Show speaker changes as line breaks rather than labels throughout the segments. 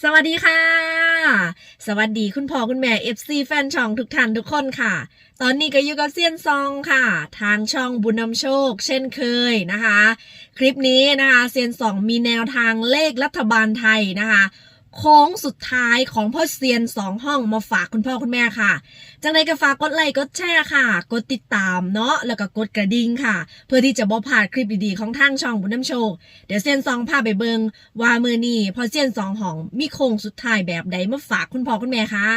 สวัสดีค่ะ สวัสดีคุณพ่อคุณแม่ FC แฟนช่องทุกท่านทุกคนค่ะ ตอนนี้ก็อยู่กับเซียนซองค่ะ ทางช่องบุญนำโชค เช่นเคยนะคะ คลิปนี้นะคะเซียนซองมีแนวทางเลขรัฐบาลไทยนะคะ โค้งสุดท้ายของพ่อเซียนสองห้องมาฝากคุณพ่อคุณแม่ค่ะ จังใดก็ฝากกดไลค์กดแชร์ค่ะ กดติดตามเนาะแล้วก็กดกระดิ่งค่ะ เพื่อที่จะบ่พลาดคลิปดีๆของทางช่องบุญน้ำโชค เดี๋ยวเซียนซองพาไปเบิงว่ามือนี่พ่อเซียนสองห้องมีโค้งสุดท้ายแบบใดมาฝากคุณพ่อคุณแม่ค่ะ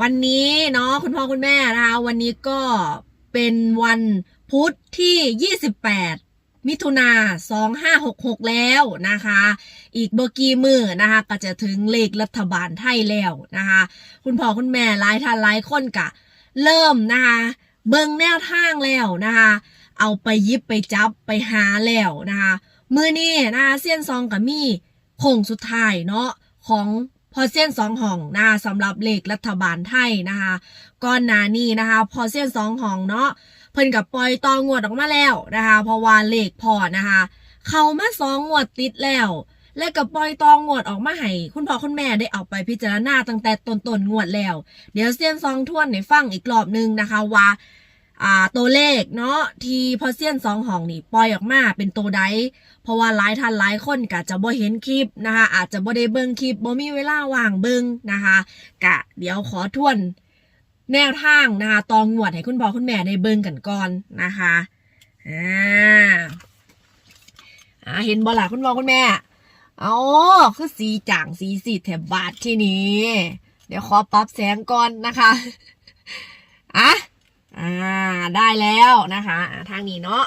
วันนี้เนาะคุณพ่อคุณแม่นะคะวันนี้ก็เป็นวันพุธที่ 28 มิถุนา2566 แล้วนะคะ อีกเบอร์กี้มือนะคะ ก็จะถึงเลขรัฐบาลไทยแล้วนะคะ คุณพ่อคุณแม่หลายท่านหลายคนกะ เริ่มนะคะ เบิ่งแนวทางแล้วนะคะ เอาไปยิบไปจับไปหาแล้วนะคะมือนี้นะคะเซียนซองกับมีโค้งสุดท้ายเนาะของพอเซียนสองห้องนะคะสำหรับเลขรัฐบาลไทยนะคะ ก่อนหน้านี้นะคะ พอเซียนสองห้องเนาะ เพิ่นกับปล่อยตองวดออกมาแล้วนะคะเพราะว่าเลขพอนะคะเขามาสองงวดติดแล้ว และกับปล่อยตองงวดออกมาให้คุณพ่อคุณแม่ได้เอาไปพิจารณาตั้งแต่ต้นต้นงวดแล้ว เดี๋ยวเซียนซองทวนให้ฟังอีกรอบนึงนะคะว่าอ่าตัวเลขเนาะที่พอเซียนสองห้องนี่ปล่อยออกมาเป็นตัวใดเพราะว่าหลายท่านหลายคนก็จะบ่เห็นคลิปนะคะอาจจะบ่ได้เบิ่งคลิปบ่มีเวลาว่างเบิ่งนะคะกะเดี๋ยวขอทวน แนวทางนะคะตองงวดให้คุณพ่อคุณแม่ได้เบิ่งกันก่อนนะคะอ่าอ่าเห็นบล่ะคุณพ่อคุณแม่เอคือสีจางสีสีแถบบาทที่นี้ เดี๋ยวขอปรับแสงก่อนนะคะอะอ่าได้แล้วนะคะทางนี้เนาะ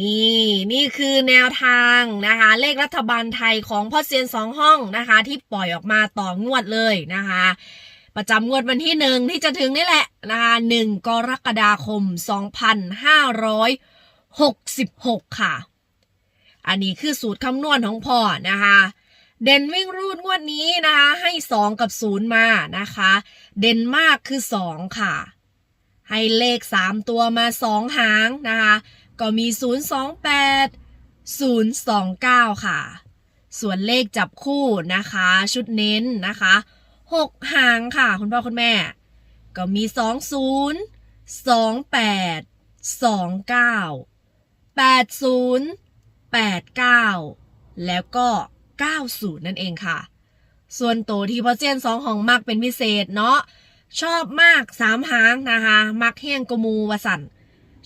นี่นี่คือแนวทางนะคะ เลขรัฐบาลไทยของพ่อเซียนสองห้องนะคะ ที่ปล่อยออกมาต่องวดเลยนะคะ ประจำงวดวันที่หนึ่งที่จะถึงนี่แหละนะคะหนึ่งกรกฎาคม 2566 ค่ะ อันนี้คือสูตรคำนวณของพ่อนะคะเด่นวิ่งรูดงวดนี้นะคะ ให้ 2 กับ 0 มานะคะ เด่นมากคือ 2 ค่ะ ให้เลข 3 ตัวมา 2 หางนะคะ ก็มี 028 029 ค่ะ ส่วนเลขจับคู่นะคะ ชุดเน้นนะคะ 6หางค่ะ คุณพ่อคุณแม่ ก็มี20 28 29 80 89แล้วก็90นั่นเองค่ะ ส่วนตัวที่พ่อเจียนสองของมักเป็นพิเศษเนาะชอบมาก3หางนะคะ มักแห้งกมูวสัน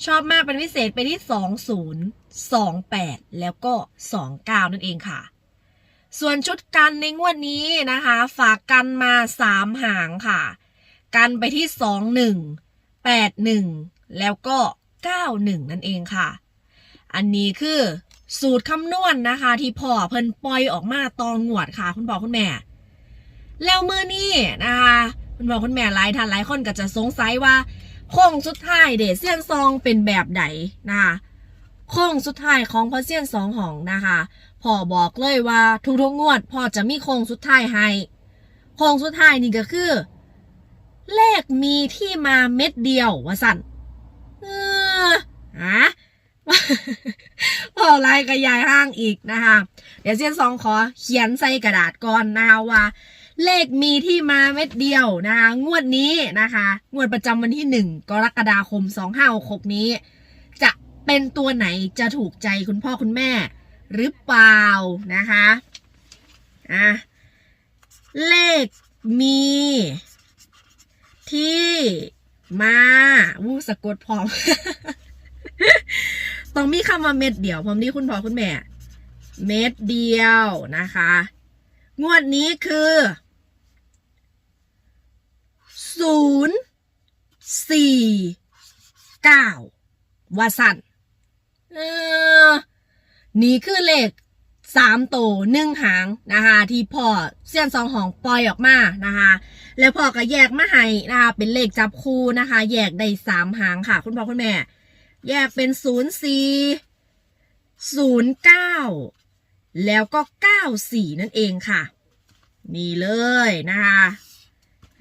ชอบมากเป็นพิเศษไปที่20 28แล้วก็29นั่นเองค่ะ ส่วนชุดกันในงวดนี้นะคะ ฝากกันมา3หางค่ะ กันไปที่21 81แปดหนึ่งแล้วก็91นั่นเองค่ะ อันนี้คือสูตรคำนวณนะคะ ที่พ่อเพิ่นปล่อยออกมาตองงวดค่ะ คุณพ่อคุณแม่ แล้วมือนี้นะคะคุณพ่อคุณแม่หลายท่านหลายคนก็จะสงสัยว่าโค้งสุดท้ายเดชเซียนซองเป็นแบบไหนนะคะโค้งสุดท้ายของพอเซียนสองหองนะคะ พ่อบอกเลยว่า ทุกๆงวดพ่อจะมีโค้งสุดท้ายให้โค้งสุดท้ายนี่ก็คือ เลขมีที่มาเม็ดเดียวว่าสั่นเออฮะพ่อไล่กระยายห้างอีกนะคะ เดี๋ยวเซียนซองขอเขียนใส่กระดาษก่อนนะคะว่า เลขมีที่มาเม็ดเดียวนะคะงวดนี้นะคะ งวดประจำวันที่1กรกฎาคม2566นี้ จะเป็นตัวไหนจะถูกใจคุณพ่อคุณแม่ หรือเปล่านะคะอะเลขมี ที่มาวู้สะกดพร้อม ต้องมีคำว่าเม็ดเดียวพร้อมที่คุณพ่อคุณแม่ เม็ดเดียวนะคะ งวดนี้คือศูนย์สี่เก้าวาสันเออ นี่คือเลขสามโตวหนึ่งหางนะคะที่พ่อเสี้ยนสองหองปล่อยออกมานะคะแล้วพ่อก็แยกมาให้นะคะเป็นเลขจับคู่นะคะ แยกได้สามหางค่ะ คุณพ่อคุณแม่ แยกเป็นศูนย์สี่ศูนย์เก้าแล้วก็94นั่นเองค่ะ นี่เลยนะคะ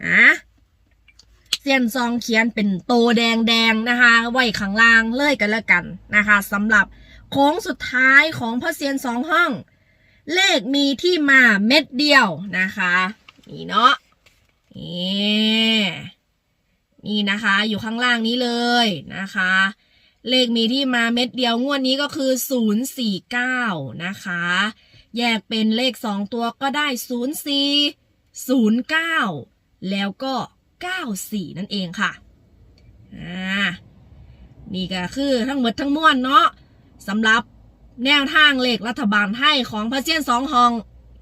อะเซียนซองเขียนเป็นโตแดงๆนะคะ ไว้ข้างล่างเลยกันแล้วกันนะคะสำหรับ โค้งสุดท้ายของพ่อเซียนสองห้อง เลขมีที่มาเม็ดเดียวนะคะ นี่เนาะนี่นี่นะคะ อยู่ข้างล่างนี้เลยนะคะ เลขมีที่มาเม็ดเดียวงวดนี้ก็คือ 049 นะคะ แยกเป็นเลข 2 ตัวก็ได้ 04 09 แล้วก็ 94 นั่นเองค่ะอ่านี่ก็คือทั้งหมดทั้งมวลเนาะ สำหรับแนวทางเลขรัฐบาลไทยของพระเจียนสองหอง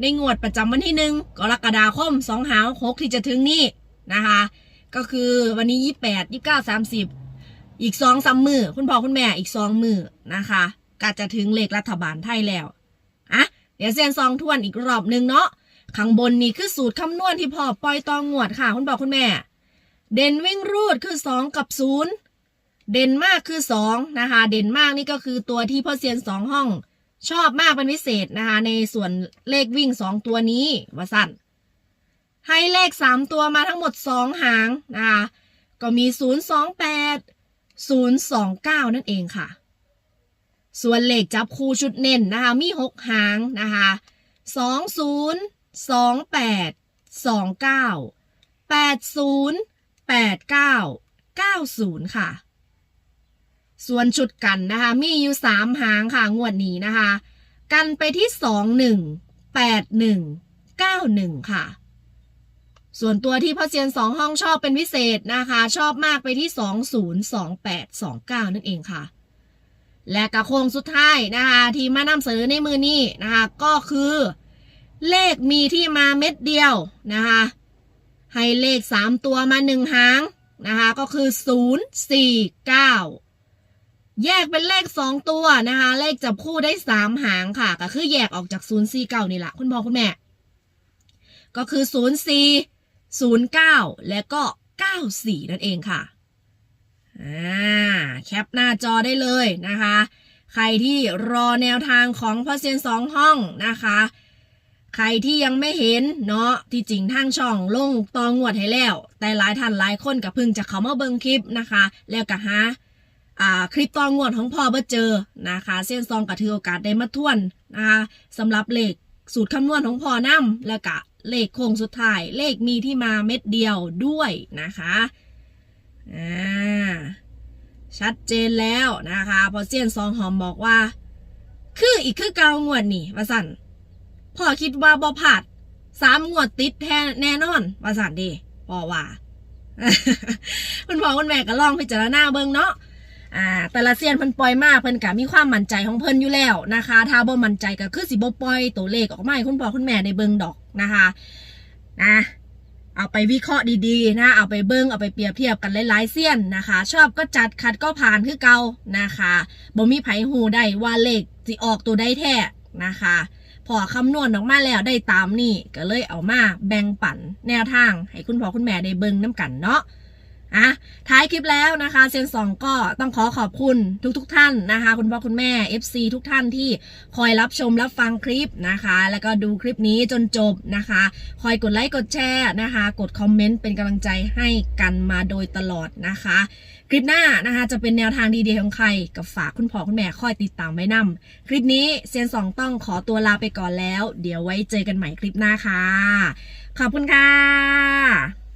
ในงวดประจำวันที่หนึ่งกรกฎาคมสองหาวหกที่จะถึงนี้นะคะ ก็คือวันนี้ยี่แปดยี่เก้าสามสิบอีกสองสามมือคุณพ่อคุณแม่อีกสองมือนะคะก็จะถึงเลขรัฐบาลไทยแล้วอะเดี๋ยวเซียนซองทวนอีกรอบหนึ่งเนาะข้างบนนี่คือสูตรคำนวณที่พ่อปล่อยตองงวดค่ะ คุณพ่อคุณแม่ เด่นวิ่งรูดคือสองกับศูนย์ เด่นมากคือสองนะคะ เด่นมากนี่ก็คือตัวที่พ่อเซียนสองห้อง ชอบมากเป็นพิเศษนะคะ ในส่วนเลขวิ่งสองตัวนี้ว่าสั้นให้เลขสามตัวมาทั้งหมดสองหางนะคะก็มีศูนย์สองแปดศูนย์สองเก้านั่นเองค่ะ ส่วนเลขจับคู่ชุดเน้นนะคะ มีหกหางนะคะสองศูนย์สองแปดสองเก้าแปดศูนย์แปดเก้าเก้าศูนย์ค่ะ ส่วนชุดกันนะคะ มีอยู่สามหางค่ะ งวดนี้นะคะ กันไปที่สองหนึ่งแปดหนึ่งเก้าหนึ่งค่ะ ส่วนตัวที่พ่อเซียนสองห้องชอบเป็นพิเศษนะคะ ชอบมากไปที่สองศูนย์สองแปดสองเก้านั่นเองค่ะ และกระโคงสุดท้ายนะคะที่มานำเสนอในมือนี้นะคะ ก็คือเลขมีที่มาเม็ดเดียวนะคะ ให้เลขสามตัวมาหนึ่งหางนะคะ ก็คือศูนย์สี่เก้า แยกเป็นเลขสองตัวนะคะ เลขจับคู่ได้สามหางค่ะ ก็คือแยกออกจากศูนย์สี่เก้านี่แหละคุณพ่อคุณแม่ ก็คือศูนย์สี่ศูนย์เก้าและก็เก้าสี่นั่นเองค่ะอ่าแคปหน้าจอได้เลยนะคะ ใครที่รอแนวทางของพ่อเซียนสองห้องนะคะ ใครที่ยังไม่เห็นเนาะที่จริงทางช่องลงตองงวดให้แล้ว แต่หลายท่านหลายคนก็เพิ่งจะเข้ามาเบิ่งคลิปนะคะ แล้วก็หา อ่าคลิปตอนงวดของพ่อเบ่เจอนะคะ เส้นซองก็ถือโอกาสได้มาท่วนนะคะสำหรับเลขสูตรคำนวณของพ่อนำแล้วก็เลขโค้งสุดท้าย เลขมีที่มาเม็ดเดียวด้วยนะคะอ่าชัดเจนแล้วนะคะ พอเซียนซองหอมบอกว่า คืออีกคือเกางวดนี่ว่าสั่นพ่อคิดว่าบ่ผาดสามงวดติดแท้แน่นอนว่าสั่นดีพ่อว่าคุณพ่อคุณแม่ก็ลองพิจารณาเบิ่งเนาะ อ่าแต่ละเซียนเพิ่นปล่อยมาเพิ่นก็มีความมั่นใจของเพิ่นอยู่แล้วนะคะ ถ้าบ่มั่นใจก็คือสิบ่ปล่อยตัวเลขออกมาให้คุณพ่อคุณแม่ในเบิ่งดอกนะคะนะเอาไปวิเคราะห์ดีๆนะ เอาไปเบิ่งเอาไปเปรียบเทียบกันหลายๆเซียนนะคะ ชอบก็จัดขัดก็ผ่านคือเก่านะคะบ่มีไผฮู้ได้ว่าเลขสิออกตัวใดแท้นะคะ พอคำนวณออกมาแล้วได้ตามนี่ก็เลยเอามาแบ่งปันแนวทางให้คุณพ่อคุณแม่ได้เบิ่งน้ำกันเนาะ อะท้ายคลิปแล้วนะคะเซนสองก็ต้องขอขอบคุณทุกๆทท่านนะคะ คุณพ่อคุณแม่ FC ทุกท่านที่คอยรับชมรับฟังคลิปนะคะ แล้วก็ดูคลิปนี้จนจบนะคะ คอยกดไลค์กดแชร์นะคะ กดคอมเมนต์เป็นกำลังใจให้กันมาโดยตลอดนะคะ คลิปหน้านะคะจะเป็นแนวทางดีๆของใครกับฝากคุณพ่อคุณแม่คอยติดตามไว้นำคลิปนี้เซนสองต้องขอตัวลาไปก่อนแล้ว เดี๋ยวไว้เจอกันใหม่คลิปหน้าค่ะขอบคุณค่ะ